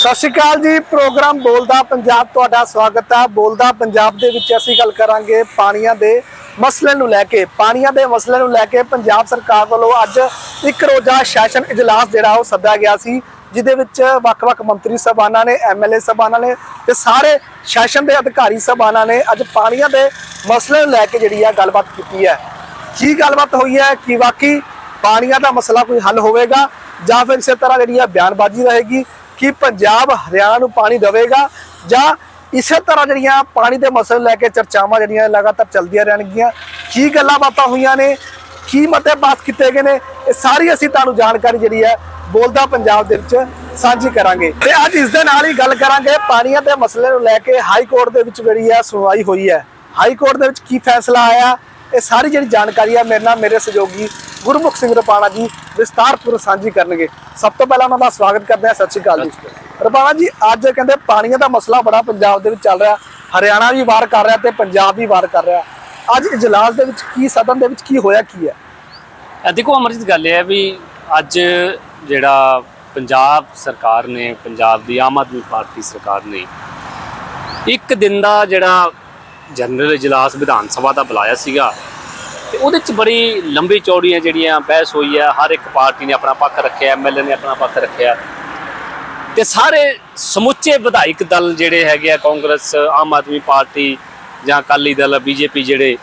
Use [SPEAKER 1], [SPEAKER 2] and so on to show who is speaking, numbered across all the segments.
[SPEAKER 1] ਸਤਿ ਸ਼੍ਰੀ ਅਕਾਲ ਜੀ, ਪ੍ਰੋਗਰਾਮ ਬੋਲਦਾ ਪੰਜਾਬ ਤੁਹਾਡਾ ਸਵਾਗਤ ਹੈ ਬੋਲਦਾ ਪੰਜਾਬ ਦੇ ਵਿੱਚ ਅਸੀਂ ਗੱਲ ਕਰਾਂਗੇ ਪਾਣੀਆਂ ਦੇ ਮਸਲੇ ਨੂੰ ਲੈ ਕੇ। ਪਾਣੀਆਂ ਦੇ ਮਸਲੇ ਨੂੰ ਲੈ ਕੇ ਪੰਜਾਬ ਸਰਕਾਰ ਵੱਲੋਂ ਅੱਜ ਇੱਕ ਰੋਜ਼ਾ ਸੈਸ਼ਨ ਇਜਲਾਸ ਜਿਹੜਾ ਉਹ ਸੱਦਿਆ ਗਿਆ ਸੀ, ਜਿਹਦੇ ਵਿੱਚ ਵੱਖ-ਵੱਖ ਮੰਤਰੀ ਸਭਾਨਾਂ ਨੇ ਐਮਐਲਏ ਸਭਾਨਾਂ ਨੇ ਤੇ ਸਾਰੇ ਸੈਸ਼ਨ ਦੇ ਅਧਿਕਾਰੀ ਸਭਾਨਾਂ ਨੇ ਅੱਜ ਪਾਣੀਆਂ ਦੇ ਮਸਲੇ ਨੂੰ ਲੈ ਕੇ ਜਿਹੜੀ ਆ ਗੱਲਬਾਤ ਕੀਤੀ ਹੈ। ਕੀ ਗੱਲਬਾਤ ਹੋਈ ਹੈ, ਕਿ ਵਾਕਈ ਪਾਣੀਆਂ ਦਾ ਮਸਲਾ ਕੋਈ ਹੱਲ ਹੋਵੇਗਾ ਜਾਂ ਫਿਰ ਇਸੇ ਤਰ੍ਹਾਂ ਜਿਹੜੀ ਆ ਬਿਆਨਬਾਜ਼ੀ ਰਹੇਗੀ ਕਿ ਪੰਜਾਬ ਹਰਿਆਣਾ ਨੂੰ ਪਾਣੀ ਦੇਵੇਗਾ ਜਾਂ ਇਸੇ ਤਰ੍ਹਾਂ ਜਿਹੜੀਆਂ ਪਾਣੀ ਦੇ ਮਸਲੇ ਨੂੰ ਲੈ ਕੇ ਚਰਚਾਵਾਂ ਜਿਹੜੀਆਂ ਲਗਾਤਾਰ ਚੱਲਦੀਆਂ ਰਹਿਣਗੀਆਂ, ਕੀ ਗੱਲਾਂ ਬਾਤਾਂ ਹੋਈਆਂ ਨੇ, ਕੀ ਮਤੇ ਪਾਸ ਕੀਤੇ ਗਏ ਨੇ, ਇਹ ਸਾਰੀ ਅਸੀਂ ਤੁਹਾਨੂੰ ਜਾਣਕਾਰੀ ਜਿਹੜੀ ਹੈ ਬੋਲਦਾ ਪੰਜਾਬ ਦੇ ਵਿੱਚ ਸਾਂਝੀ ਕਰਾਂਗੇ। ਤੇ ਅੱਜ ਇਸ ਦੇ ਨਾਲ ਹੀ ਗੱਲ ਕਰਾਂਗੇ ਪਾਣੀਆਂ ਦੇ ਮਸਲੇ ਨੂੰ ਲੈ ਕੇ ਹਾਈ ਕੋਰਟ ਦੇ ਵਿੱਚ ਜਿਹੜੀ ਹੈ ਸੁਣਵਾਈ ਹੋਈ ਹੈ। ਹਾਈ ਕੋਰਟ ਦੇ ਵਿੱਚ ਕੀ ਫੈਸਲਾ ਆਇਆ ਇਹ ਸਾਰੀ ਜਿਹੜੀ ਜਾਣਕਾਰੀ ਹੈ ਮੇਰੇ ਨਾਲ ਮੇਰੇ ਸਹਿਯੋਗੀ ਗੁਰਮੁਖ ਸਿੰਘ ਰਪਾਣਾ ਜੀ ਵਿਸਤਾਰਪੂਰਵਕ ਸਾਂਝੀ ਕਰਨਗੇ। ਸਭ ਤੋਂ ਪਹਿਲਾਂ ਉਹਨਾਂ ਦਾ ਸਵਾਗਤ ਕਰਦੇ ਹਾਂ ਸਤਿ ਸ਼੍ਰੀ ਅਕਾਲ ਜੀ। ਰਪਾਣਾ ਜੀ ਅੱਜ ਕਹਿੰਦੇ ਪਾਣੀਆਂ ਦਾ ਮਸਲਾ ਬੜਾ ਪੰਜਾਬ ਦੇ ਵਿੱਚ ਚੱਲ ਰਿਹਾ। ਹਰਿਆਣਾ ਵੀ ਵਾਰ ਕਰ ਰਿਹਾ ਤੇ ਪੰਜਾਬ ਵੀ ਵਾਰ ਕਰ ਰਿਹਾ। ਅੱਜ ਇਜਲਾਸ ਦੇ ਵਿੱਚ ਕੀ ਸਦਨ ਦੇ ਵਿੱਚ ਕੀ ਹੋਇਆ ਕੀ ਹੈ?
[SPEAKER 2] ਦੇਖੋ ਅਮਰਜੀਤ ਗੱਲ ਇਹ ਹੈ ਵੀ ਅੱਜ ਜਿਹੜਾ ਪੰਜਾਬ ਸਰਕਾਰ ਨੇ ਪੰਜਾਬ ਦੀ ਆਮ ਆਦਮੀ ਪਾਰਟੀ ਸਰਕਾਰ ਨੇ ਇੱਕ ਦਿਨ ਦਾ ਜਿਹੜਾ ਜਨਰਲ ਇਜਲਾਸ ਵਿਧਾਨ ਸਭਾ ਦਾ ਬੁਲਾਇਆ ਸੀਗਾ। ਤੇ ਉਹਦੇ ਚ ਬੜੀ ਲੰਬੀ ਚੌੜੀਆਂ ਜਿਹੜੀਆਂ ਬਹਿਸ ਹੋਈ ਹੈ ਹਰ ਇੱਕ ਪਾਰਟੀ ਨੇ ਆਪਣਾ ਪੱਖ ਰੱਖਿਆ ਐਮਐਲਏ ਨੇ ਆਪਣਾ ਪੱਖ ਰੱਖਿਆ। ਤੇ ਸਾਰੇ ਸਮੁੱਚੇ ਵਿਧਾਇਕ ਦਲ ਜਿਹੜੇ ਹੈਗੇ ਆ ਕਾਂਗਰਸ ਆਮ ਆਦਮੀ ਪਾਰਟੀ ਜਾਂ ਅਕਾਲੀ ਦਲ ਬੀਜੇਪੀ ਜਿਹੜੇ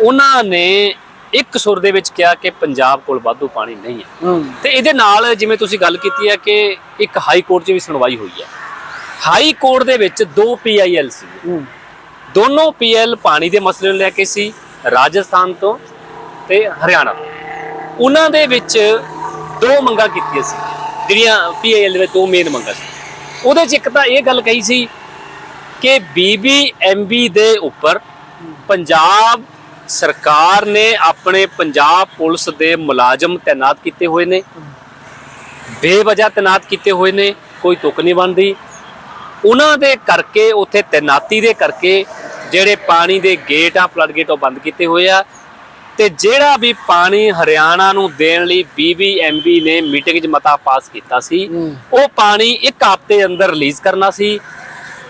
[SPEAKER 2] ਉਹਨਾਂ ਨੇ ਇੱਕ ਸੁਰ ਦੇ ਵਿੱਚ ਕਿਹਾ ਕਿ ਪੰਜਾਬ ਕੋਲ ਵਾਧੂ ਪਾਣੀ ਨਹੀਂ ਹੈ। ਤੇ ਇਹਦੇ ਨਾਲ ਜਿਵੇਂ ਤੁਸੀਂ ਗੱਲ ਕੀਤੀ ਹੈ ਕਿ ਇੱਕ ਹਾਈ ਕੋਰਟ 'ਚ ਵੀ ਸੁਣਵਾਈ ਹੋਈ ਹੈ। ਹਾਈ ਕੋਰਟ ਦੇ ਵਿੱਚ ਦੋ ਪੀਆਈਐਲ ਸੀ। ਦੋਨੋਂ ਪੀਐਲ ਪਾਣੀ ਦੇ ਮਸਲੇ ਨੂੰ ਲੈ ਕੇ ਸੀ, ਰਾਜਸਥਾਨ ਤੋਂ ਤੇ ਹਰਿਆਣਾ ਉਹਨਾਂ ਦੇ ਵਿੱਚ ਦੋ ਮੰਗਾਂ ਕੀਤੀਆਂ ਸੀ, ਜਿਹੜੀਆਂ ਪੀਐਲ ਦੇ ਵਿੱਚ ਦੋ ਮੇਨ ਮੰਗਾਂ ਸੀ। ਉਹਦੇ 'ਚ ਇੱਕ ਤਾਂ ਇਹ ਗੱਲ ਕਹੀ ਸੀ ਕਿ ਬੀਬੀਐਮਬੀ ਦੇ ਉੱਪਰ ਪੰਜਾਬ ਸਰਕਾਰ ਨੇ ਆਪਣੇ ਪੰਜਾਬ ਪੁਲਿਸ ਦੇ ਮੁਲਾਜ਼ਮ ਤਾਇਨਾਤ ਕੀਤੇ ਹੋਏ ਨੇ। ਬੇਵਜ੍ਹਾ ਤਾਇਨਾਤ ਕੀਤੇ ਹੋਏ ਨੇ, ਕੋਈ ਤੁਕ ਨਹੀਂ ਬਣਦੀ। ਉਹਨਾਂ ਦੇ ਕਰਕੇ, ਉੱਥੇ ਤੈਨਾਤੀ ਦੇ ਕਰਕੇ ਜਿਹੜੇ ਪਾਣੀ ਦੇ ਗੇਟ ਆ ਫਲੱਡ ਗੇਟ ਉਹ ਬੰਦ ਕੀਤੇ ਹੋਏ ਆ। ਤੇ ਜਿਹੜਾ ਵੀ ਪਾਣੀ ਹਰਿਆਣਾ ਨੂੰ ਦੇਣ ਲਈ ਬੀਬੀਐਮਬੀ ਨੇ ਮੀਟਿੰਗ 'ਚ ਮਤਾ ਪਾਸ ਕੀਤਾ ਸੀ। ਉਹ ਪਾਣੀ ਇੱਕ ਹਫ਼ਤੇ ਅੰਦਰ ਰਿਲੀਜ਼ ਕਰਨਾ ਸੀ।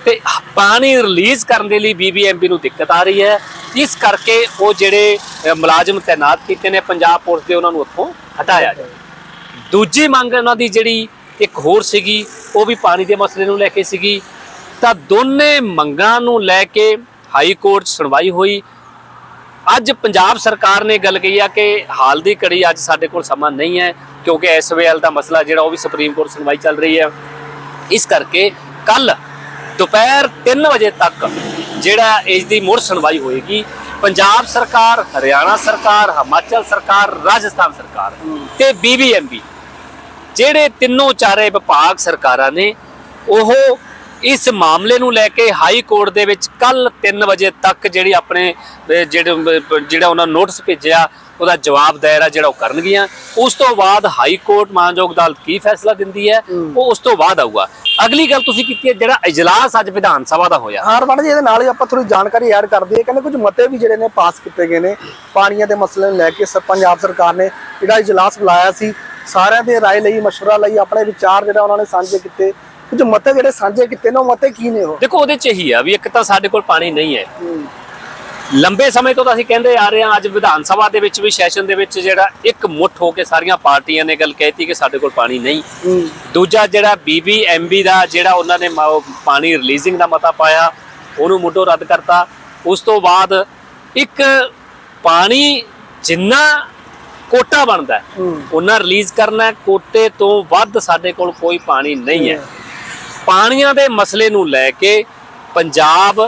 [SPEAKER 2] ਤੇ ਪਾਣੀ ਰਿਲੀਜ਼ ਕਰਨ ਦੇ ਲਈ ਬੀਬੀਐਮਬੀ ਨੂੰ ਦਿੱਕਤ ਆ ਰਹੀ ਹੈ। ਇਸ ਕਰਕੇ ਉਹ ਜਿਹੜੇ ਮੁਲਾਜ਼ਮ ਤਾਇਨਾਤ ਕੀਤੇ ਨੇ ਪੰਜਾਬ ਪੁਲਿਸ ਦੇ ਉਹਨਾਂ ਨੂੰ ਉੱਥੋਂ ਹਟਾਇਆ ਜਾਵੇ ਦੂਜੀ ਮੰਗ ਉਹਨਾਂ ਦੀ ਜਿਹੜੀ ਇੱਕ ਹੋਰ ਸੀਗੀ ਉਹ ਵੀ ਪਾਣੀ ਦੇ ਮਸਲੇ ਨੂੰ ਲੈ ਕੇ ਸੀਗੀ। ਤਾਂ ਦੋਨੇ ਮੰਗਾਂ ਨੂੰ ਲੈ ਕੇ ਹਾਈ ਕੋਰਟ 'ਚ ਸੁਣਵਾਈ ਹੋਈ। ਅੱਜ ਪੰਜਾਬ ਸਰਕਾਰ ਨੇ ਗੱਲ ਕਹੀ ਆ ਕਿ ਹਾਲ ਦੀ ਘੜੀ ਅੱਜ ਸਾਡੇ ਕੋਲ ਸਮਾਂ ਨਹੀਂ ਹੈ, ਕਿਉਂਕਿ ਐਸਵੇਐਲ ਦਾ ਮਸਲਾ ਜਿਹੜਾ ਉਹ ਵੀ ਸੁਪਰੀਮ ਕੋਰਟ ਸੁਣਵਾਈ ਚੱਲ ਰਹੀ ਹੈ। ਇਸ ਕਰਕੇ ਕੱਲ ਦੁਪਹਿਰ 3 ਵਜੇ ਤੱਕ ਜਿਹੜਾ ਇਸ ਦੀ ਮੁੜ ਸੁਣਵਾਈ ਹੋਏਗੀ, ਪੰਜਾਬ ਸਰਕਾਰ, ਹਰਿਆਣਾ ਸਰਕਾਰ, ਹਿਮਾਚਲ ਸਰਕਾਰ, ਰਾਜਸਥਾਨ ਸਰਕਾਰ ਤੇ ਬੀਬੀਐਮਬੀ ਜਿਹੜੇ ਤਿੰਨੋਂ ਚਾਰੇ ਵਿਭਾਗ ਸਰਕਾਰਾਂ ਨੇ, ਉਹ ਇਸ ਮਾਮਲੇ ਨੂੰ ਲੈ ਕੇ ਹਾਈ ਕੋਰਟ ਦੇ ਵਿੱਚ ਕੱਲ 3 ਵਜੇ ਤੱਕ ਜਿਹੜੀ ਆਪਣੇ ਅਹ, ਜਿਹੜੇ ਅਹ, ਜਿਹੜਾ ਉਹਨਾਂ ਨੋਟਿਸ ਭੇਜਿਆ ਉਹਦਾ ਜਵਾਬ ਦਾਇਰਾ ਜਿਹੜਾ ਉਹ ਕਰਨਗੀਆਂ ਉਸ ਤੋਂ ਬਾਅਦ ਹਾਈ ਕੋਰਟ ਮਾਨਯੋਗ ਅਦਾਲਤ ਕੀ ਫੈਸਲਾ ਦਿੰਦੀ ਹੈ ਉਹ ਉਸ ਤੋਂ ਬਾਅਦ ਆਊਗਾ ਅਗਲੀ ਗੱਲ ਤੁਸੀਂ ਕੀਤੀ ਹੈ ਜਿਹੜਾ ਇਜਲਾਸ ਅੱਜ ਵਿਧਾਨ ਸਭਾ ਦਾ ਹੋਇਆ
[SPEAKER 1] ਹਾਂ ਰਮਨ ਜੀ ਇਹਦੇ ਨਾਲ ਹੀ ਆਪਾਂ ਥੋੜੀ ਜਾਣਕਾਰੀ ਐਡ ਕਰ ਦਈਏ ਕਹਿੰਦੇ ਕੁਝ ਮਤੇ ਵੀ ਜਿਹੜੇ ਨੇ ਪਾਸ ਕੀਤੇ ਗਏ ਨੇ ਪਾਣੀਆਂ ਦੇ ਮਸਲੇ ਨੂੰ ਲੈ ਕੇ ਸ- ਪੰਜਾਬ ਸਰਕਾਰ ਨੇ ਜਿਹੜਾ ਇਜਲਾਸ ਬੁਲਾਇਆ ਸੀ ਸਾਰਿਆਂ ਦੇ ਰਾਏ ਲਈ مشورہ ਲਈ ਆਪਣੇ ਵਿਚਾਰ ਜਿਹੜਾ ਉਹਨਾਂ ਨੇ ਸਾਂਝੇ ਕੀਤੇ ਕੁਝ ਮਤੇ ਜਿਹੜੇ ਸਾਂਝੇ ਕੀਤੇ ਨੇ ਉਹ ਮਤੇ ਕੀ ਨੇ ਉਹ?
[SPEAKER 2] ਦੇਖੋ ਉਹਦੇ ਚ ਇਹੀ ਆ ਵੀ ਇੱਕ ਤਾਂ ਸਾਡੇ ਕੋਲ ਪਾਣੀ ਨਹੀਂ ਹੈ। ਲੰਬੇ ਸਮੇਂ ਤੋਂ ਤਾਂ ਅਸੀਂ ਕਹਿੰਦੇ ਆ ਰਹੇ ਹਾਂ ਅੱਜ ਵਿਧਾਨ ਸਭਾ ਦੇ ਵਿੱਚ ਵੀ ਸੈਸ਼ਨ ਦੇ ਵਿੱਚ ਜਿਹੜਾ ਇੱਕ ਮੁੱਠ ਹੋ ਕੇ ਸਾਰੀਆਂ ਪਾਰਟੀਆਂ ਨੇ ਗੱਲ ਕਹਿਤੀ ਕਿ ਸਾਡੇ ਕੋਲ ਪਾਣੀ ਨਹੀਂ।
[SPEAKER 1] ਹੂੰ।
[SPEAKER 2] ਦੂਜਾ ਜਿਹੜਾ ਬੀਬੀਐਮਬੀ ਦਾ ਜਿਹੜਾ ਉਹਨਾਂ ਨੇ ਪਾਣੀ ਰਿਲੀਜ਼ਿੰਗ ਦਾ ਮਤਾ ਪਾਇਆ ਉਹਨੂੰ ਮੁੱਢੋਂ ਰੱਦ ਕਰਤਾ। ਉਸ ਤੋਂ ਬਾਅਦ ਇੱਕ ਪਾਣੀ ਜਿੰਨਾ ਕੋਟਾ ਬਣਦਾ ਹੈ,
[SPEAKER 1] ਹੂੰ।
[SPEAKER 2] ਉਹਨਾਂ ਰਿਲੀਜ਼ ਕਰਨਾ ਹੈ। ਕੋਟੇ ਤੋਂ ਵੱਧ ਸਾਡੇ ਕੋਲ ਕੋਈ ਪਾਣੀ ਨਹੀਂ ਹੈ। ਪਾਣੀਆਂ ਦੇ ਮਸਲੇ ਨੂੰ ਲੈ ਕੇ ਪੰਜਾਬ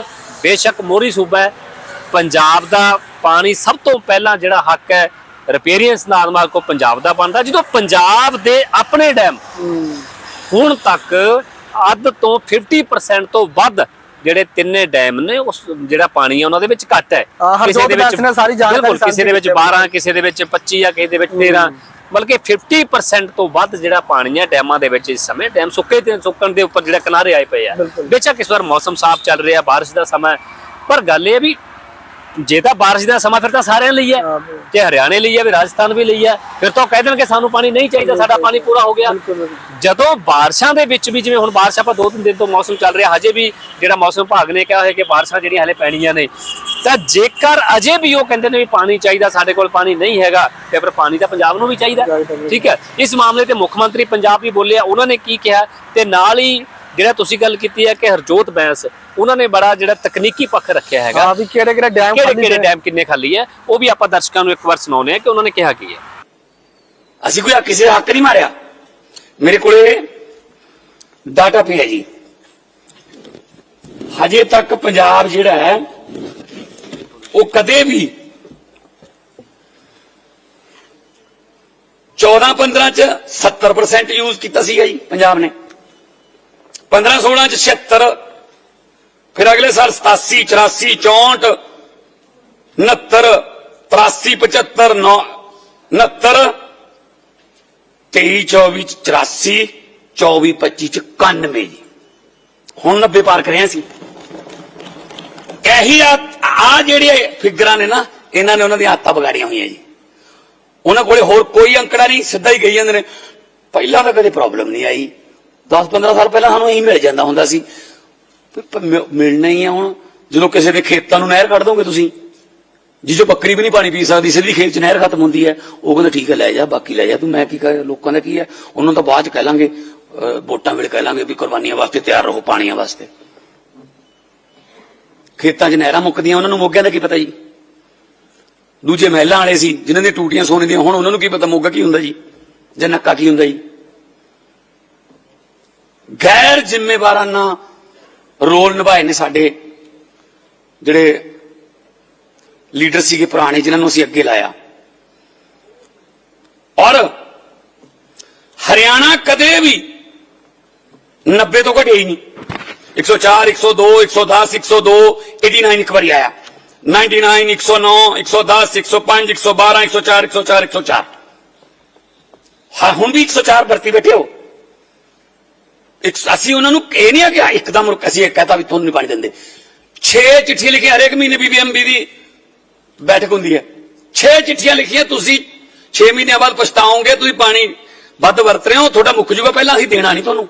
[SPEAKER 2] ਬੇਸ਼ੱਕ ਮੋਹਰੀ ਸੂਬਾ ਹੈ। ਪੰਜਾਬ ਦਾ ਪਾਣੀ ਸਭ ਤੋਂ ਪਹਿਲਾਂ ਜਿਹੜਾ ਹੱਕ ਹੈ ਰਿਪੇਰੀਅੰਸ ਨਾਗਮਾ ਕੋ ਪੰਜਾਬ ਦਾ ਬਣਦਾ। ਜਦੋਂ ਪੰਜਾਬ ਦੇ ਆਪਣੇ ਡੈਮ ਹੁਣ ਤੱਕ ਅੱਧ ਤੋਂ 50% ਤੋਂ ਵੱਧ ਜਿਹੜੇ ਤਿੰਨੇ ਡੈਮ ਨੇ ਉਸ ਜਿਹੜਾ ਪਾਣੀ ਹੈ ਉਹਨਾਂ ਦੇ ਵਿੱਚ ਘੱਟ ਹੈ।
[SPEAKER 1] ਹਰਜੋਤ ਬੈਂਸ ਨੇ ਸਾਰੀ ਜਾਣਕਾਰੀ
[SPEAKER 2] ਕਿਸੇ ਦੇ ਵਿੱਚ
[SPEAKER 1] ਸਾਂਝੀ ਕੀਤੀ
[SPEAKER 2] 12 ਕਿਸੇ ਦੇ ਵਿੱਚ 25 ਜਾਂ ਕਿਸੇ ਦੇ ਵਿੱਚ 13 ਬਲਕਿ 50% ਤੋਂ ਵੱਧ ਜਿਹੜਾ ਪਾਣੀ ਹੈ ਡੈਮਾਂ ਦੇ ਵਿੱਚ ਇਸ ਸਮੇਂ ਡੈਮ ਸੁੱਕੇ ਤੇ ਸੁੱਕਣ ਦੇ ਉੱਪਰ ਜਿਹੜਾ ਕਿਨਾਰੇ ਆਏ ਪਏ ਆ। ਬੇਸ਼ੱਕ ਇਸ ਵਾਰ ਮੌਸਮ ਸਾਫ਼ ਚੱਲ ਰਿਹਾ ਬਾਰਿਸ਼ ਦਾ ਸਮਾਂ ਪਰ ਗੱਲ ਇਹ ਵੀ ਜੇ ਤਾਂ ਬਾਰਿਸ਼ ਦਾ ਸਮਾਂ ਫਿਰ ਤਾਂ ਸਾਰਿਆਂ ਲਈ ਹੈ। ਜੇ ਹਰਿਆਣੇ ਲਈ ਹੈ ਵੀ ਰਾਜਸਥਾਨ ਵੀ ਲਈ ਹੈ। ਫਿਰ ਤਾਂ ਕਹਿ ਦੇਣਗੇ ਸਾਨੂੰ ਪਾਣੀ ਨਹੀਂ ਚਾਹੀਦਾ ਸਾਡਾ ਪਾਣੀ ਪੂਰਾ ਹੋ ਗਿਆ। ਜਦੋਂ ਬਾਰਿਸ਼ਾਂ ਦੇ ਵਿੱਚ ਵੀ ਜਿਵੇਂ ਹੁਣ ਬਾਰਿਸ਼ ਆਪਾਂ ਦੋ ਤਿੰਨ ਦਿਨ ਤੋਂ ਮੌਸਮ ਚੱਲ ਰਿਹਾ ਹਜੇ ਵੀ ਜਿਹੜਾ ਮੌਸਮ ਵਿਭਾਗ ਨੇ ਕਿਹਾ ਹੈ ਕਿ ਬਾਰਿਸ਼ਾਂ ਜਿਹੜੀਆਂ ਹਲੇ ਪੈਣੀਆਂ ਨੇ ਤਾਂ ਜੇਕਰ ਅਜੇ ਵੀ ਉਹ ਕਹਿੰਦੇ ਨੇ ਵੀ ਪਾਣੀ ਚਾਹੀਦਾ ਸਾਡੇ ਕੋਲ ਪਾਣੀ ਨਹੀਂ ਹੈਗਾ ਤੇ ਫਿਰ ਪਾਣੀ ਤਾਂ ਪੰਜਾਬ ਨੂੰ ਵੀ ਚਾਹੀਦਾ। ਠੀਕ ਹੈ। ਇਸ ਮਾਮਲੇ ਤੇ ਮੁੱਖ ਮੰਤਰੀ ਪੰਜਾਬ ਵੀ ਬੋਲੇ ਆ ਉਹਨਾਂ ਨੇ ਕੀ ਕਿਹਾ ਤੇ ਨਾਲ ਹੀ ਜਿਹੜਾ ਤੁਸੀਂ ਗੱਲ ਕੀਤੀ ਹੈ ਕਿ ਹਰਜੋਤ ਬੈਂਸ ਉਹਨਾਂ ਨੇ ਬੜਾ ਜਿਹੜਾ ਤਕਨੀਕੀ ਪੱਖ ਰੱਖਿਆ ਹੈਗਾ।
[SPEAKER 1] ਹਾਂ ਵੀ ਕਿਹੜੇ ਕਿਹੜੇ ਡੈਮ
[SPEAKER 2] ਕਿਹੜੇ ਕਿਹੜੇ ਡੈਮ ਕਿੰਨੇ ਖਾਲੀ ਹੈ ਉਹ ਵੀ ਆਪਾਂ ਦਰਸ਼ਕਾਂ ਨੂੰ ਇੱਕ ਵਾਰ ਸੁਣਾਉਨੇ ਆ ਕਿ ਉਹਨਾਂ ਨੇ ਕਿਹਾ ਕੀ ਹੈ।
[SPEAKER 3] ਅਸੀਂ ਕੋਈ ਕਿਸੇ ਦਾ ਹੱਕ ਨਹੀਂ ਮਾਰਿਆ। ਮੇਰੇ ਕੋਲੇ ਡਾਟਾ ਪਿਆ ਜੀ। ਹਜੇ ਤੱਕ ਪੰਜਾਬ ਜਿਹੜਾ ਹੈ ਉਹ ਕਦੇ ਵੀ 14 15 ਚ 70% ਯੂਜ਼ ਕੀਤਾ ਸੀਗਾ ਜੀ ਪੰਜਾਬ ਨੇ। 15 16 ਚ 76 ਫਿਰ ਅਗਲੇ ਸਾਲ 87 84 64 69 83 75 9 69 23 24 ਚ 84 24 25 ਚ 91 ਜੀ। ਹੁਣ 90 ਪਾਰ ਕਰ ਕਰਿਆ ਸੀ। ਇਹੀ ਆ ਆ ਜਿਹੜੇ ਫਿਗਰਾਂ ਨੇ ਨਾ, ਇਹਨਾਂ ਨੇ ਉਹਨਾਂ ਦੀਆਂ ਆਦਤਾਂ ਵਿਗਾੜੀਆਂ ਹੋਈਆਂ ਜੀ। ਉਹਨਾਂ ਕੋਲੇ ਹੋਰ ਕੋਈ ਅੰਕੜਾ ਨਹੀਂ, ਸਿੱਧਾ ਹੀ ਗਈ ਜਾਂਦੇ ਨੇ, ਪਹਿਲਾਂ ਤਾਂ ਕਦੇ ਪ੍ਰੋਬਲਮ ਨਹੀਂ ਆਈ। 10 15 ਸਾਲ ਪਹਿਲਾਂ ਸਾਨੂੰ ਇਹੀ ਮਿਲ ਜਾਂਦਾ ਹੁੰਦਾ ਸੀ ਮਿਲਣਾ ਹੀ ਆ ਹੁਣ। ਜਦੋਂ ਕਿਸੇ ਦੇ ਖੇਤਾਂ ਨੂੰ ਨਹਿਰ ਕੱਢ ਦੋਗੇ ਤੁਸੀਂ ਜਿੱਜੋ ਬੱਕਰੀ ਵੀ ਨਹੀਂ ਪਾਣੀ ਪੀ ਸਕਦੀ, ਸਿੱਧੀ ਖੇਤ 'ਚ ਨਹਿਰ ਖਤਮ ਹੁੰਦੀ ਹੈ, ਉਹ ਕਹਿੰਦਾ ਠੀਕ ਹੈ, ਲੈ ਜਾ, ਬਾਕੀ ਲੈ ਜਾ। ਤੂੰ ਮੈਂ ਕੀ ਕਰ? ਲੋਕਾਂ ਦਾ ਕੀ ਹੈ? ਉਹਨਾਂ ਨੂੰ ਤਾਂ ਬਾਅਦ 'ਚ ਕਹਿ ਲਾਂਗੇ ਵੋਟਾਂ ਵੇਲੇ ਕਹਿ ਲਾਂਗੇ ਵੀ ਕੁਰਬਾਨੀਆਂ ਵਾਸਤੇ ਤਿਆਰ ਰਹੋ, ਪਾਣੀਆਂ ਵਾਸਤੇ। ਖੇਤਾਂ 'ਚ ਨਹਿਰਾਂ ਮੁੱਕਦੀਆਂ, ਉਹਨਾਂ ਨੂੰ ਮੋਗਿਆਂ ਦਾ ਕੀ ਪਤਾ ਜੀ? ਦੂਜੇ ਮਹਿਲਾਂ ਵਾਲੇ ਸੀ, ਜਿਨ੍ਹਾਂ ਦੀਆਂ ਟੂਟੀਆਂ ਸੋਨੇ ਦੀਆਂ ਹੁਣ, ਉਹਨਾਂ ਨੂੰ ਕੀ ਪਤਾ ਮੋਗਾ ਕੀ ਹੁੰਦਾ ਜੀ? ਜਾਂ ਨੱਕਾ ਕੀ ਹੁੰਦਾ ਜੀ? ਗੈਰ ਜ਼ਿੰਮੇਵਾਰਾਨਾ ਰੋਲ ਨਿਭਾਏ ਨੇ ਸਾਡੇ ਜਿਹੜੇ ਲੀਡਰ ਸੀਗੇ ਪੁਰਾਣੇ ਜਿਨ੍ਹਾਂ ਨੂੰ ਅਸੀਂ ਅੱਗੇ ਲਾਇਆ ਔਰ ਹਰਿਆਣਾ ਕਦੇ ਵੀ 90 ਤੋਂ ਘਟਿਆ ਹੀ ਨਹੀਂ 104 102 110 102 89 ਇੱਕ ਵਾਰੀ ਆਇਆ 99 109 110 105 112 104 104 104 ਹਾਂ ਹੁਣ ਵੀ 104 ਭਰਤੀ ਬੈਠੇ ਹੋ ਇੱਕ ਅਸੀਂ ਉਹਨਾਂ ਨੂੰ ਇਹ ਨਹੀਂ ਆ ਕਿ ਇੱਕਦਮ ਰੁਕ- ਅਸੀਂ ਇਹ ਕਹਤਾ ਵੀ ਤੁਹਾਨੂੰ ਨਹੀਂ ਪਾਣੀ ਦਿੰਦੇ। 6 ਚਿੱਠੀਆਂ ਲਿਖੀਆਂ, ਹਰੇਕ ਮਹੀਨੇ ਬੀਬੀਐਮਬੀ ਦੀ ਬੈਠਕ ਹੁੰਦੀ ਹੈ। 6 ਚਿੱਠੀਆਂ ਲਿਖੀਆਂ, ਤੁਸੀਂ 6 ਮਹੀਨਿਆਂ ਬਾਅਦ ਪਛਤਾਓਗੇ, ਤੁਸੀਂ ਪਾਣੀ ਵੱਧ ਵਰਤ ਰਹੇ ਹੋ, ਤੁਹਾਡਾ ਮੁੱਕ ਜੂਗਾ ਪਹਿਲਾਂ ਅਸੀਂ ਦੇਣਾ ਨਹੀਂ ਤੁਹਾਨੂੰ।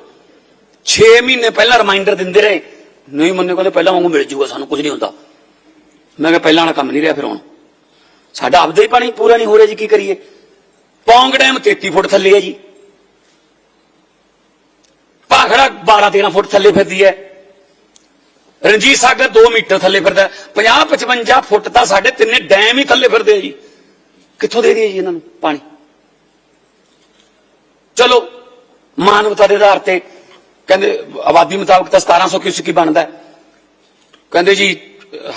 [SPEAKER 3] 6 ਮਹੀਨੇ ਪਹਿਲਾਂ ਰਿਮਾਈਂਡਰ ਦਿੰਦੇ ਰਹੇ। ਨਹੀਂ ਮੰਨੇ ਕਹਿੰਦੇ ਪਹਿਲਾਂ ਵਾਂਗੂ ਮਿਲ ਜੂਗਾ, ਸਾਨੂੰ ਕੁਝ ਨਹੀਂ ਹੁੰਦਾ। ਮੈਂ ਕਿਹਾ ਪਹਿਲਾਂ ਵਾਲਾ ਕੰਮ ਨਹੀਂ ਰਿਹਾ ਫਿਰ ਹੁਣ। ਸਾਡਾ ਆਪਦਾ ਹੀ ਪਾਣੀ ਪੂਰਾ ਨਹੀਂ ਹੋ ਰਿਹਾ ਜੀ, ਕੀ ਕਰੀਏ? ਪੌਂਗ ਡੈਮ 33 ਫੁੱਟ ਥੱਲੇ ਹੈ ਜੀ। ਭਾਖੜਾ 12 13 ਫੁੱਟ ਥੱਲੇ ਫਿਰਦੀ ਹੈ। ਰਣਜੀਤ ਸਾਗਰ 2 ਮੀਟਰ ਥੱਲੇ ਫਿਰਦਾ 50 55 ਫੁੱਟ ਤਾਂ ਸਾਡੇ ਤਿੰਨੇ ਡੈਮ ਹੀ ਥੱਲੇ ਫਿਰਦੇ ਆ ਜੀ। ਕਿੱਥੋਂ ਦੇ ਦਈਏ ਜੀ ਇਹਨਾਂ ਨੂੰ ਪਾਣੀ? ਚਲੋ, ਮਾਨਵਤਾ ਦੇ ਆਧਾਰ ਤੇ ਕਹਿੰਦੇ ਆਬਾਦੀ ਮੁਤਾਬਕ ਤਾਂ 1700 ਕਿਊਸਿਕ ਹੀ ਬਣਦਾ ਕਹਿੰਦੇ ਜੀ,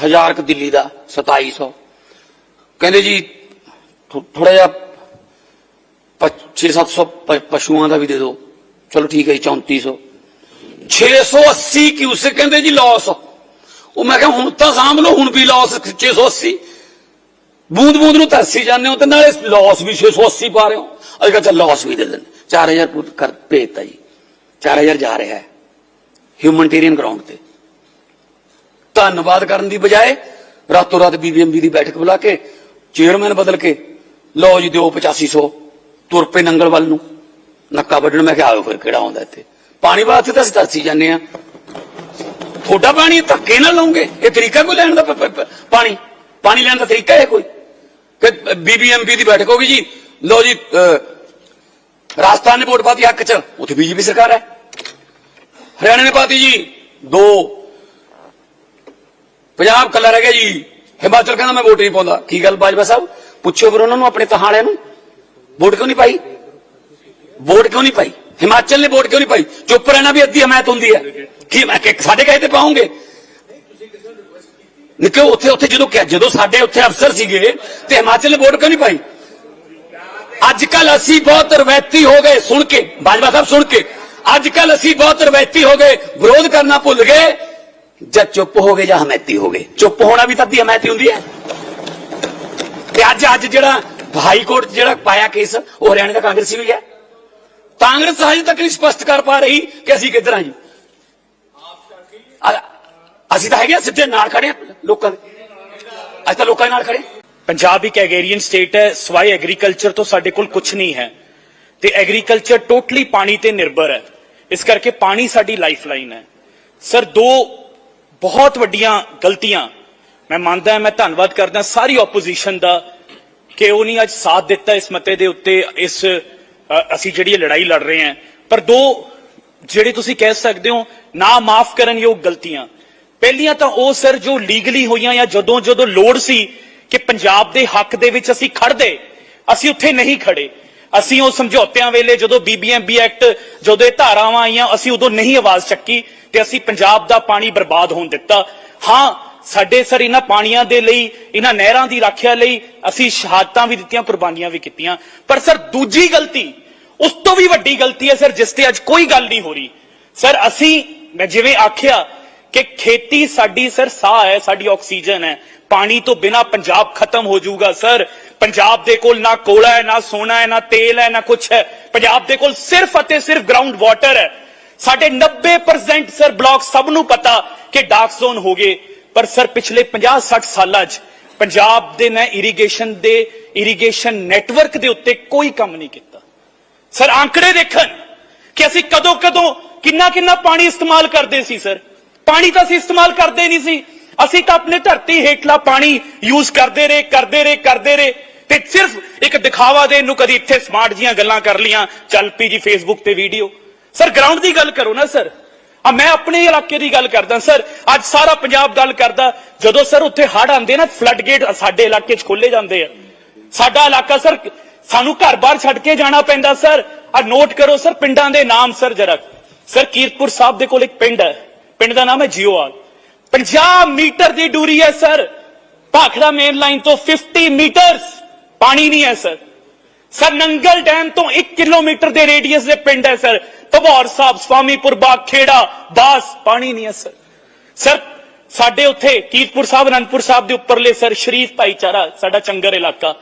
[SPEAKER 3] ਹਜ਼ਾਰ ਕ ਦਿੱਲੀ ਦਾ 2700 ਕਹਿੰਦੇ ਜੀ ਥੋੜਾ ਜਿਹਾ 6-700 ਪਸ਼ੂਆਂ ਦਾ ਵੀ ਦੇ ਦਿਓ। ਚਲੋ ਠੀਕ ਹੈ ਜੀ 3400 680 ਕਿਊਸਿਕ ਕਹਿੰਦੇ ਜੀ ਲਾਸ ਉਹ ਮੈਂ ਕਿਹਾ ਹੁਣ ਤਾਂ ਸਾਂਭ ਲਓ, ਹੁਣ ਵੀ ਲਾਸ 680 ਬੂੰਦ ਬੂੰਦ ਨੂੰ ਤਰਸੀ ਜਾਂਦੇ ਹੋ ਤੇ ਨਾਲੇ ਲਾਸ ਵੀ 680 ਪਾ ਰਹੇ ਹੋ। ਅੱਜ ਕੱਲ੍ਹ ਚੱਲ ਲਾਸ ਵੀ ਦੇ ਦੇਣ 4000 ਪੁੱਤ ਕਰ ਭੇਜਤਾ ਜੀ। 4000 ਜਾ ਰਿਹਾ ਹੈ। ਹਿਊਮਨਟੇਰੀਅਨ ਗਰਾਊਂਡ ਤੇ। ਧੰਨਵਾਦ ਕਰਨ ਦੀ ਬਜਾਏ ਰਾਤੋਂ ਰਾਤ ਬੀਬੀਐਮਬੀ ਦੀ ਬੈਠਕ ਬੁਲਾ ਕੇ ਚੇਅਰਮੈਨ ਬਦਲ ਕੇ, ਲਓ ਜੀ ਦਿਓ 8500 ਤੁਰ ਪਏ ਨੰਗਲ ਵੱਲ ਨੂੰ। ਨੱਕਾ ਵੱਢਣ ਮੈਂ ਕਿਹਾ ਆਓ ਫਿਰ ਕਿਹੜਾ ਆਉਂਦਾ ਇੱਥੇ? ਪਾਣੀ ਵਾਸਤੇ ਤਾਂ ਅਸੀਂ ਤਰਸੀ ਜਾਂਦੇ ਆ ਤੁਹਾਡਾ ਪਾਣੀ ਧੱਕੇ ਨਾਲ ਲਓਗੇ ਇਹ ਤਰੀਕਾ ਕੋਈ ਲੈਣ ਦਾ ਪਾਣੀ? ਪਾਣੀ ਲੈਣ ਦਾ ਤਰੀਕਾ ਹੈ ਕੋਈ? ਕਿ ਬੀਬੀਐਮਪੀ ਦੀ ਬੈਠਕ ਹੋਗੀ ਜੀ। ਲਓ ਜੀ ਰਾਜਸਥਾਨ ਨੇ ਵੋਟ ਪਾਤੀ ਹੱਕ ਚ। ਉੱਥੇ ਬੀਜੇਪੀ ਸਰਕਾਰ ਹੈ। ਹਰਿਆਣਾ ਨੇ ਪਾਤੀ ਜੀ, ਦੋ। ਪੰਜਾਬ ਕੱਲਾ ਰਹਿ ਗਿਆ ਜੀ। ਹਿਮਾਚਲ ਕਹਿੰਦਾ ਮੈਂ ਵੋਟ ਨਹੀਂ ਪਾਉਂਦਾ। ਕੀ ਗੱਲ ਬਾਜਵਾ ਸਾਹਿਬ? ਪੁੱਛੋ ਫਿਰ ਉਹਨਾਂ ਨੂੰ, ਆਪਣੇ ਤਹਾੜਿਆਂ ਨੂੰ। ਵੋਟ ਕਿਉਂ ਨਹੀਂ ਪਾਈ? ਵੋਟ ਕਿਉਂ ਨਹੀਂ ਪਾਈ? ਹਿਮਾਚਲ ਨੇ ਵੋਟ ਕਿਉਂ ਨਹੀਂ ਪਾਈ? ਚੁੱਪ ਰਹਿਣਾ ਵੀ ਅੱਧੀ ਹਮਾਇਤ ਹੁੰਦੀ ਹੈ। ਕੀ ਮੈਂ ਕਿ ਸਾਡੇ ਕਹੇ ਤੇ ਪਾਉਂਗੇ? ਨਿੱਕੇ ਉੱਥੇ ਉੱਥੇ ਜਦੋਂ ਕਿਹਾ ਜਦੋਂ ਸਾਡੇ ਉੱਥੇ ਅਫਸਰ ਸੀਗੇ ਤੇ ਹਿਮਾਚਲ ਨੇ ਵੋਟ ਕਿਉਂ ਨਹੀਂ ਪਾਈ? ਅੱਜ ਕੱਲ ਅਸੀਂ ਬਹੁਤ ਰਵੈਤੀ ਹੋ ਗਏ, ਸੁਣ ਕੇ, ਬਾਜਵਾ ਸਾਹਿਬ ਸੁਣ ਕੇ। ਅੱਜ ਕੱਲ ਅਸੀਂ ਬਹੁਤ ਰਵੈਤੀ ਹੋ ਗਏ, ਵਿਰੋਧ ਕਰਨਾ ਭੁੱਲ ਗਏ। ਜਾਂ ਚੁੱਪ ਹੋ ਗਏ ਜਾਂ ਹਮੈਤੀ ਹੋ ਗਏ। ਚੁੱਪ ਹੋਣਾ ਵੀ ਤਾਂ ਅੱਧੀ ਹਮੈਤੀ ਹੁੰਦੀ ਹੈ। ਤੇ ਅੱਜ ਅੱਜ ਜਿਹੜਾ ਹਾਈ ਕੋਰਟ 'ਚ ਜਿਹੜਾ ਪਾਇਆ ਕੇਸ, ਉਹ ਹਰਿਆਣੇ ਦਾ ਕਾਂਗਰਸੀ ਵੀ ਹੈ। ਕਾਂਗਰਸ ਹਜੇ ਤੱਕ ਨਹੀਂ ਸਪਸ਼ਟ ਕਰ ਪਾ ਰਹੀ ਕਿ ਅਸੀਂ ਕਿੱਧਰ ਆ ਅਸੀਂ ਤਾਂ ਹੈਗੇ ਸਿੱਧੇ ਨਾਲ ਖੜੇ ਲੋਕਾਂ ਦੇ। ਅੱਜ ਤਾਂ ਲੋਕਾਂ ਨਾਲ ਖੜੇ
[SPEAKER 4] ਪੰਜਾਬ ਇੱਕ ਐਗਰੀਅਨ ਸਟੇਟ ਹੈ ਸਵਾਏ ਐਗਰੀਕਲਚਰ ਤੋਂ ਸਾਡੇ ਕੋਲ ਕੁਝ ਨਹੀਂ ਹੈ। ਤੇ ਐਗਰੀਕਲਚਰ ਟੋਟਲੀ ਪਾਣੀ ਤੇ ਨਿਰਭਰ ਹੈ। ਇਸ ਕਰਕੇ ਪਾਣੀ ਸਾਡੀ ਲਾਈਫਲਾਈਨ ਹੈ। ਸਰ, ਦੋ ਬਹੁਤ ਵੱਡੀਆਂ ਗਲਤੀਆਂ ਮੈਂ ਮੰਨਦਾ ਮੈਂ ਧੰਨਵਾਦ ਕਰਦਾ ਸਾਰੀ ਆਪੋਜੀਸ਼ਨ ਦਾ ਕਿ ਉਹ ਨਹੀਂ ਅੱਜ ਸਾਥ ਦਿੱਤਾ ਇਸ ਮਤੇ ਦੇ ਉੱਤੇ, ਇਸ ਅਸੀਂ ਜਿਹੜੀ ਲੜਾਈ ਲੜ ਰਹੇ ਹਾਂ, ਪਰ ਦੋ ਜਿਹੜੇ ਤੁਸੀਂ ਕਹਿ ਸਕਦੇ ਹੋ, ਨਾ ਮਾਫ ਕਰਨ ਯੋਗ ਗਲਤੀਆਂ। ਪਹਿਲੀਆਂ ਤਾਂ ਉਹ ਸਰ ਜੋ ਲੀਗਲੀ ਹੋਈਆਂ ਜਾਂ ਜਦੋਂ ਜਦੋਂ ਲੋੜ ਸੀ ਕਿ ਪੰਜਾਬ ਦੇ ਹੱਕ ਦੇ ਵਿੱਚ ਅਸੀਂ ਖੜਦੇ ਅਸੀਂ ਉੱਥੇ ਨਹੀਂ ਖੜੇ ਅਸੀਂ ਉਹ ਸਮਝੌਤਿਆਂ ਵੇਲੇ ਜਦੋਂ ਬੀਬੀਐਮਬੀ ਐਕਟ, ਜਦੋਂ ਇਹ ਧਾਰਾਵਾਂ ਆਈਆਂ, ਅਸੀਂ ਉਦੋਂ ਨਹੀਂ ਆਵਾਜ਼ ਚੱਕੀ ਤੇ ਅਸੀਂ ਪੰਜਾਬ ਦਾ ਪਾਣੀ ਬਰਬਾਦ ਹੋਣ ਦਿੱਤਾ। ਹਾਂ, ਸਾਡੇ ਸਰ ਇਹਨਾਂ ਪਾਣੀਆਂ ਦੇ ਲਈ, ਇਹਨਾਂ ਨਹਿਰਾਂ ਦੀ ਰੱਖਿਆ ਲਈ ਅਸੀਂ ਸ਼ਹਾਦਤਾਂ ਵੀ ਦਿੱਤੀਆਂ, ਕੁਰਬਾਨੀਆਂ ਵੀ ਕੀਤੀਆਂ। ਪਰ ਸਰ ਦੂਜੀ ਗਲਤੀ ਉਸ ਤੋਂ ਵੀ ਵੱਡੀ ਗਲਤੀ ਹੈ, ਸਰ, ਜਿਸ ਤੇ ਅੱਜ ਕੋਈ ਗੱਲ ਨਹੀਂ ਹੋ ਰਹੀ। ਸਰ, ਅਸੀਂ, ਮੈਂ ਜਿਵੇਂ ਆਖਿਆ ਕਿ ਖੇਤੀ ਸਾਡੀ, ਸਰ, ਸਾਹ ਹੈ, ਸਾਡੀ ਆਕਸੀਜਨ ਹੈ। ਪਾਣੀ ਤੋਂ ਬਿਨਾ ਪੰਜਾਬ ਖਤਮ ਹੋ ਜਾਊਗਾ, ਸਰ। ਪੰਜਾਬ ਦੇ ਕੋਲ ਨਾ ਕੋਲਾ ਹੈ, ਨਾ ਸੋਨਾ ਹੈ, ਨਾ ਤੇਲ ਹੈ, ਨਾ ਕੁਝ ਹੈ। ਪੰਜਾਬ ਦੇ ਕੋਲ ਸਿਰਫ ਅਤੇ ਸਿਰਫ ਗਰਾਊਂਡ ਵਾਟਰ ਹੈ। ਸਾਡੇ 90% ਸਰ ਬਲਾਕ ਸਭ ਨੂੰ ਪਤਾ ਕਿ ਡਾਰਕ ਜ਼ੋਨ ਹੋ ਗਏ। ਪਰ, ਸਰ, ਪਿਛਲੇ 50 60 ਸਾਲਾਂ 'ਚ ਪੰਜਾਬ ਦੇ ਨਾ ਇਰੀਗੇਸ਼ਨ ਦੇ ਇਰੀਗੇਸ਼ਨ ਨੈਟਵਰਕ ਦੇ ਉੱਤੇ ਕੋਈ ਕੰਮ ਨਹੀਂ ਕੀਤਾ। ਸਰ ਆંકੜੇ ਦੇਖਣ ਕਿ ਅਸੀਂ ਕਦੋਂ ਕਦੋਂ ਕਿੰਨਾ ਕਿੰਨਾ ਪਾਣੀ ਇਸਤੇਮਾਲ ਕਰਦੇ ਸੀ, ਸਰ। ਪਾਣੀ ਤਾਂ ਅਸੀਂ ਇਸਤੇਮਾਲ ਕਰਦੇ ਨਹੀਂ ਸੀ। ਅਸੀਂ ਤਾਂ ਆਪਣੇ ਧਰਤੀ ਹੇਠਲਾ ਪਾਣੀ ਯੂਜ਼ ਕਰਦੇ ਰਹੇ ਕਰਦੇ ਰਹੇ ਕਰਦੇ ਰਹੇ। ਤੇ ਸਿਰਫ ਇੱਕ ਦਿਖਾਵਾ ਦੇਣ ਨੂੰ ਕਦੀ ਇੱਥੇ ਸਮਾਰਟ ਜੀਆਂ ਗੱਲਾਂ ਕਰ ਲੀਆਂ ਚੱਲ ਪਈ ਜੀ ਫੇਸਬੁੱਕ ਤੇ ਵੀਡੀਓ ਸਰ ਗਰਾਊਂਡ ਦੀ ਗੱਲ ਕਰੋ ਨਾ, ਸਰ। ਆ, ਮੈਂ ਆਪਣੇ ਇਲਾਕੇ ਦੀ ਗੱਲ ਕਰਦਾ, ਸਰ। ਅੱਜ ਸਾਰਾ ਪੰਜਾਬ ਗੱਲ ਕਰਦਾ। ਜਦੋਂ, ਸਰ, ਉੱਥੇ ਹੜ ਆਉਂਦੇ ਨਾ ਫਲੱਡ ਗੇਟ ਸਾਡੇ ਇਲਾਕੇ 'ਚ ਖੋਲੇ ਜਾਂਦੇ ਆ। ਸਾਡਾ ਇਲਾਕਾ, ਸਰ ਸਾਨੂੰ ਘਰ-ਬਾਰ ਛੱਡ ਕੇ ਜਾਣਾ ਪੈਂਦਾ, ਸਰ। ਆ ਨੋਟ ਕਰੋ, ਸਰ, ਪਿੰਡਾਂ ਦੇ ਨਾਮ, ਸਰ, ਜਰਾ। ਸਰ, ਕੀਰਤਪੁਰ ਸਾਹਿਬ ਦੇ ਕੋਲ ਇੱਕ ਪਿੰਡ ਹੈ। ਪਿੰਡ ਦਾ ਨਾਮ ਹੈ ਜੀਓਆਲ 50 ਮੀਟਰ ਦੀ ਦੂਰੀ ਹੈ, ਸਰ। ਭਾਖੜਾ ਮੇਨ ਲਾਈਨ ਤੋਂ 50 ਮੀਟਰਸ ਪਾਣੀ ਨਹੀਂ ਹੈ, ਸਰ। ਸਰ, ਨੰਗਲ ਡੈਮ ਤੋਂ 1 ਕਿਲੋਮੀਟਰ ਦੇ ਰੇਡੀਅਸ ਦੇ ਪਿੰਡ ਹੈ, ਸਰ। ਤਬੌਰ ਸਾਹਿਬ, ਸਵਾਮੀਪੁਰ ਬਾਗ, ਖੇੜਾ ਬਾਸ ਪਾਣੀ ਨਹੀਂ ਹੈ, ਸਰ। ਸਰ, ਸਾਡੇ ਉੱਥੇ ਕੀਰਤਪੁਰ ਸਾਹਿਬ, ਅਨੰਦਪੁਰ ਸਾਹਿਬ ਦੇ ਉੱਪਰਲੇ, ਸਰ, ਸ਼ਰੀਫ ਭਾਈਚਾਰਾ, ਸਾਡਾ ਚੰਗਰ ਇਲਾਕਾ।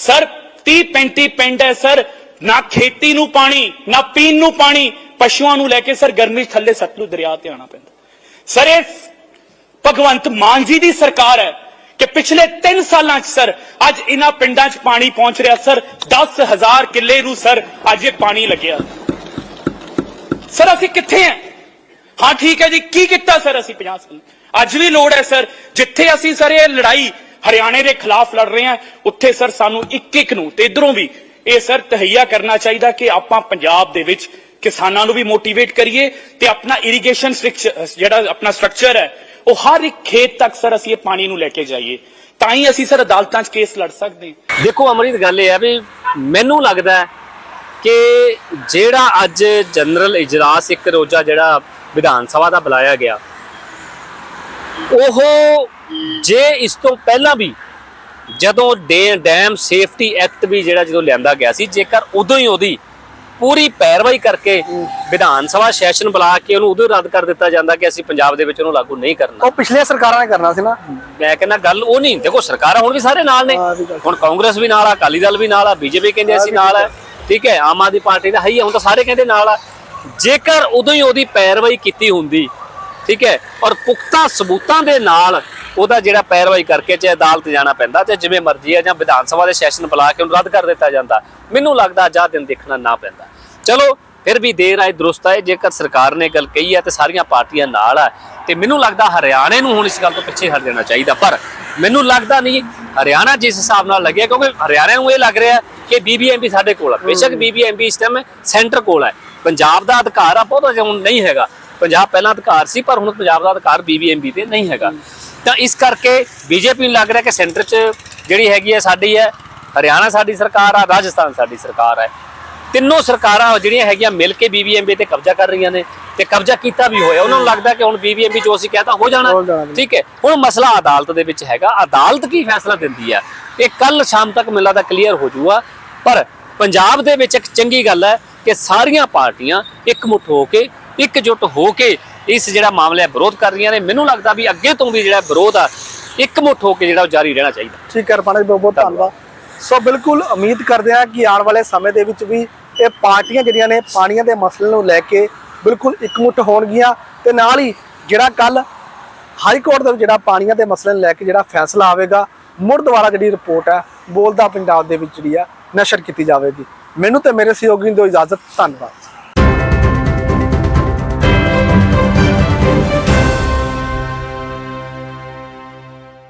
[SPEAKER 4] ਸਰ 30 35 ਪਿੰਡ ਹੈ, ਸਰ। ਨਾ ਖੇਤੀ ਨੂੰ ਪਾਣੀ, ਨਾ ਪੀਣ ਨੂੰ ਪਾਣੀ। ਪਸ਼ੂਆਂ ਨੂੰ ਲੈ ਕੇ, ਸਰ, ਗਰਮੀ ਥੱਲੇ ਸਤਲੁਜ ਦਰਿਆ ਤੇ ਆਣਾ ਪੈਂਦਾ। ਸਰ, ਇਹ ਭਗਵੰਤ ਮਾਨ ਜੀ ਦੀ ਸਰਕਾਰ ਹੈ ਕਿ ਪਿਛਲੇ 3 ਸਾਲਾਂ 'ਚ, ਸਰ, ਅੱਜ ਇਹਨਾਂ ਪਿੰਡਾਂ 'ਚ ਪਾਣੀ ਪਹੁੰਚ ਰਿਹਾ। ਸਰ 10000 ਕਿੱਲੇ ਨੂੰ, ਸਰ, ਅੱਜ ਇਹ ਪਾਣੀ ਲੱਗਿਆ। ਸਰ, ਅਸੀਂ ਕਿੱਥੇ ਹਾਂ? ਹਾਂ, ਠੀਕ ਹੈ ਜੀ। ਕੀ ਕੀਤਾ, ਸਰ, ਅਸੀਂ 50 ਸਾਲ? ਅੱਜ ਵੀ ਲੋੜ ਹੈ, ਸਰ। ਜਿੱਥੇ ਅਸੀਂ, ਸਰ, ਇਹ ਲੜਾਈ ਹਰਿਆਣੇ ਦੇ ਖਿਲਾਫ ਲੜ ਰਹੇ ਹਾਂ, ਉੱਥੇ ਸਰ ਸਾਨੂੰ ਇੱਕ ਇੱਕ ਨੂੰ ਤੇ ਇਧਰੋਂ ਵੀ ਇਹ ਸਰ ਤਹਈਆ ਕਰਨਾ ਚਾਹੀਦਾ ਕਿ ਆਪਾਂ ਪੰਜਾਬ ਦੇ ਵਿੱਚ ਕਿਸਾਨਾਂ ਨੂੰ ਵੀ ਮੋਟੀਵੇਟ ਕਰੀਏ ਤੇ ਆਪਣਾ ਇਰੀਗੇਸ਼ਨ ਜਿਹੜਾ ਆਪਣਾ ਸਟਰਕਚਰ ਹੈ, ਉਹ ਹਰ ਇੱਕ ਖੇਤ ਤੱਕ ਸਰ ਅਸੀਂ ਇਹ ਪਾਣੀ ਨੂੰ ਲੈ ਕੇ ਜਾਈਏ। ਤਾਂ ਹੀ ਅਸੀਂ ਸਰ ਅਦਾਲਤਾਂ 'ਚ ਕੇਸ ਲੜ ਸਕਦੇ
[SPEAKER 2] ਦੇਖੋ ਅਮਰੀਤ, ਗੱਲ ਇਹ ਹੈ ਵੀ ਮੈਨੂੰ ਲੱਗਦਾ ਹੈ ਕਿ ਜਿਹੜਾ ਅੱਜ ਜਨਰਲ ਇਜਲਾਸ ਇੱਕ ਰੋਜ਼ਾ ਜਿਹੜਾ ਵਿਧਾਨ ਸਭਾ ਦਾ ਬੁਲਾਇਆ ਗਿਆ ਉਹ ਜੇ ਇਸ ਤੋਂ ਪਹਿਲਾਂ ਵੀ ਜਦੋਂ ਡੈਮ ਸੇਫਟੀ ਐਕਟ ਵੀ ਜਿਹੜਾ ਜਦੋਂ ਲਿਆਂਦਾ ਗਿਆ ਸੀ ਜੇਕਰ ਉਦੋਂ ਹੀ ਉਹਦੀ ਪੂਰੀ ਪੈਰਵਾਈ ਕਰਕੇ ਵਿਧਾਨ ਸਭਾ ਸੈਸ਼ਨ ਬੁਲਾ ਕੇ ਉਹਨੂੰ ਉਦੋਂ ਰੱਦ ਕਰ ਦਿੱਤਾ ਜਾਂਦਾ ਕਿ ਅਸੀਂ ਪੰਜਾਬ ਦੇ ਵਿੱਚ ਉਹਨੂੰ ਲਾਗੂ ਨਹੀਂ ਕਰਨਾ।
[SPEAKER 1] ਉਹ ਪਿਛਲੀਆਂ ਸਰਕਾਰਾਂ ਨੇ ਕਰਨਾ ਸੀ ਨਾ।
[SPEAKER 2] ਮੈਂ ਕਹਿੰਦਾ ਗੱਲ ਉਹ ਨਹੀਂ ਦੇਖੋ ਸਰਕਾਰਾਂ ਹੁਣ ਵੀ ਸਾਰੇ ਨਾਲ ਨੇ। ਹੁਣ ਕਾਂਗਰਸ ਵੀ ਨਾਲ ਆ ਅਕਾਲੀ ਦਲ ਵੀ ਨਾਲ ਆ ਬੀਜੇਪੀ ਕਹਿੰਦੇ ਅਸੀਂ ਨਾਲ ਆ। ਠੀਕ ਹੈ ਆਮ ਆਦਮੀ ਪਾਰਟੀ ਦਾ ਹੈ ਹੁਣ ਤਾਂ ਸਾਰੇ ਕਹਿੰਦੇ ਨਾਲ ਆ। ਜੇਕਰ ਉਦੋਂ ਹੀ ਉਹਦੀ ਪੈਰਵਾਈ ਕੀਤੀ ਹੁੰਦੀ ਠੀਕ ਹੈ? ਔਰ ਪੁਖਤਾ ਸਬੂਤਾਂ ਦੇ ਨਾਲ ਉਹਦਾ ਜਿਹੜਾ ਪੈਰਵਾਈ ਕਰਕੇ ਚਾਹੇ ਅਦਾਲਤ ਜਾਣਾ ਪੈਂਦਾ ਤੇ ਜਿਵੇਂ ਮਰਜ਼ੀ ਹੈ ਜਾਂ ਵਿਧਾਨ ਸਭਾ ਦੇ ਸੈਸ਼ਨ ਬੁਲਾ ਕੇ ਉਹਨੂੰ ਰੱਦ ਕਰ ਦਿੱਤਾ ਜਾਂਦਾ। ਮੈਨੂੰ ਲੱਗਦਾ ਅੱਜ ਦਿਨ ਦੇਖਣਾ ਨਾ ਪੈਂਦਾ। ਚਲੋ, ਫਿਰ ਵੀ ਦੇਰ ਆਏ, ਦਰੁਸਤ ਆਏ, ਜੇਕਰ ਸਰਕਾਰ ਨੇ ਗੱਲ ਕਹੀ ਹੈ ਤੇ ਸਾਰੀਆਂ ਪਾਰਟੀਆਂ ਨਾਲ ਆ, ਤੇ ਮੈਨੂੰ ਲੱਗਦਾ ਹਰਿਆਣੇ ਨੂੰ ਹੁਣ ਇਸ ਗੱਲ ਤੋਂ ਪਿੱਛੇ ਹਟ ਜਾਣਾ ਚਾਹੀਦਾ। ਪਰ ਮੈਨੂੰ ਲੱਗਦਾ ਨਹੀਂ ਹਰਿਆਣਾ ਜਿਸ ਹਿਸਾਬ ਨਾਲ ਲੱਗਿਆ, ਕਿਉਂਕਿ ਹਰਿਆਣਾ ਨੂੰ ਇਹ ਲੱਗ ਰਿਹਾ ਕਿ ਬੀਬੀਐਮਬੀ ਸਾਡੇ ਕੋਲ ਆ। ਬੇਸ਼ੱਕ ਬੀਬੀਐਮਬੀ ਇਸ ਟਾਈਮ ਸੈਂਟਰ ਕੋਲ ਹੈ ਪੰਜਾਬ ਦਾ ਅਧਿਕਾਰ ਆ, ਬਹੁਤ ਹੁਣ ਨਹੀਂ ਹੈਗਾ। ਪੰਜਾਬ ਪਹਿਲਾਂ ਅਧਿਕਾਰ ਸੀ ਪਰ ਹੁਣ ਪੰਜਾਬ ਦਾ ਅਧਿਕਾਰ ਬੀਬੀਐਮਬੀ ਤੇ ਨਹੀਂ ਹੈਗਾ। ਤਾਂ ਇਸ ਕਰਕੇ ਬੀਜੇਪੀ ਨੂੰ ਲੱਗ ਰਿਹਾ ਕਿ ਸੈਂਟਰ 'ਚ ਜਿਹੜੀ ਹੈਗੀ ਹੈ ਸਾਡੀ ਹੈ ਹਰਿਆਣਾ ਸਾਡੀ ਸਰਕਾਰ ਆ ਰਾਜਸਥਾਨ ਸਾਡੀ ਸਰਕਾਰ ਹੈ ਤਿੰਨੋਂ ਸਰਕਾਰਾਂ ਜਿਹੜੀਆਂ ਹੈਗੀਆਂ ਮਿਲ ਕੇ ਬੀਬੀਐਮਬੀ ਤੇ ਕਬਜ਼ਾ ਕਰ ਰਹੀਆਂ ਨੇ ਤੇ ਕਬਜ਼ਾ ਕੀਤਾ ਵੀ ਹੋਇਆ। ਉਹਨਾਂ ਨੂੰ ਲੱਗਦਾ ਕਿ ਹੁਣ ਬੀਬੀਐਮਬੀ ਜੋ ਅਸੀਂ ਕਹਤਾ ਹੋ ਜਾਣਾ। ਠੀਕ ਹੈ। ਹੁਣ ਮਸਲਾ ਅਦਾਲਤ ਦੇ ਵਿੱਚ ਹੈਗਾ। ਅਦਾਲਤ ਕੀ ਫੈਸਲਾ ਦਿੰਦੀ ਹੈ ਇਹ ਕੱਲ ਸ਼ਾਮ ਤੱਕ ਮੈਨੂੰ ਲੱਗਦਾ ਕਲੀਅਰ ਹੋ ਜਾਊਗਾ। ਪਰ ਪੰਜਾਬ ਦੇ ਵਿੱਚ ਇੱਕ ਚੰਗੀ ਗੱਲ ਹੈ ਕਿ ਸਾਰੀਆਂ ਪਾਰਟੀਆਂ ਇਕਮੁੱਠ ਹੋ ਕੇ ਇਕਜੁੱਟ ਹੋ ਕੇ ਇਸ ਜਿਹੜਾ ਮਾਮਲਾ ਹੈ ਵਿਰੋਧ ਕਰ ਰਹੀਆਂ ਨੇ। ਮੈਨੂੰ ਲੱਗਦਾ ਵੀ ਅੱਗੇ ਤੋਂ ਵੀ ਜਿਹੜਾ ਵਿਰੋਧ ਆ ਇਕਮੁੱਠ ਹੋ ਕੇ ਜਿਹੜਾ ਉਹ ਜਾਰੀ ਰਹਿਣਾ ਚਾਹੀਦਾ।
[SPEAKER 1] ਠੀਕ ਹੈ ਰਪਾਣਾ ਜੀ ਬਹੁਤ ਬਹੁਤ ਧੰਨਵਾਦ। ਸੋ ਬਿਲਕੁਲ ਉਮੀਦ ਕਰਦੇ ਹਾਂ ਕਿ ਆਉਣ ਵਾਲੇ ਸਮੇਂ ਦੇ ਵਿੱਚ ਵੀ ਇਹ ਪਾਰਟੀਆਂ ਜਿਹੜੀਆਂ ਨੇ ਪਾਣੀਆਂ ਦੇ ਮਸਲੇ ਨੂੰ ਲੈ ਕੇ ਬਿਲਕੁਲ ਇਕਮੁੱਠ ਹੋਣਗੀਆਂ ਤੇ ਨਾਲ ਹੀ ਜਿਹੜਾ ਕੱਲ ਹਾਈ ਕੋਰਟ ਦੇ ਜਿਹੜਾ ਪਾਣੀਆਂ ਦੇ ਮਸਲੇ ਨੂੰ ਲੈ ਕੇ ਜਿਹੜਾ ਫੈਸਲਾ ਆਵੇਗਾ ਮੁੜ ਦੁਬਾਰਾ ਜਿਹੜੀ ਰਿਪੋਰਟ ਹੈ ਬੋਲਦਾ ਪੰਜਾਬ ਦੇ ਵਿੱਚ ਜਿਹੜੀ ਆ ਨਸ਼ਰ ਕੀਤੀ ਜਾਵੇਗੀ। ਮੈਨੂੰ ਤੇ ਮੇਰੇ ਸਹਿਯੋਗੀ ਨੂੰ ਦਿਓ ਇਜਾਜ਼ਤ ਧੰਨਵਾਦ।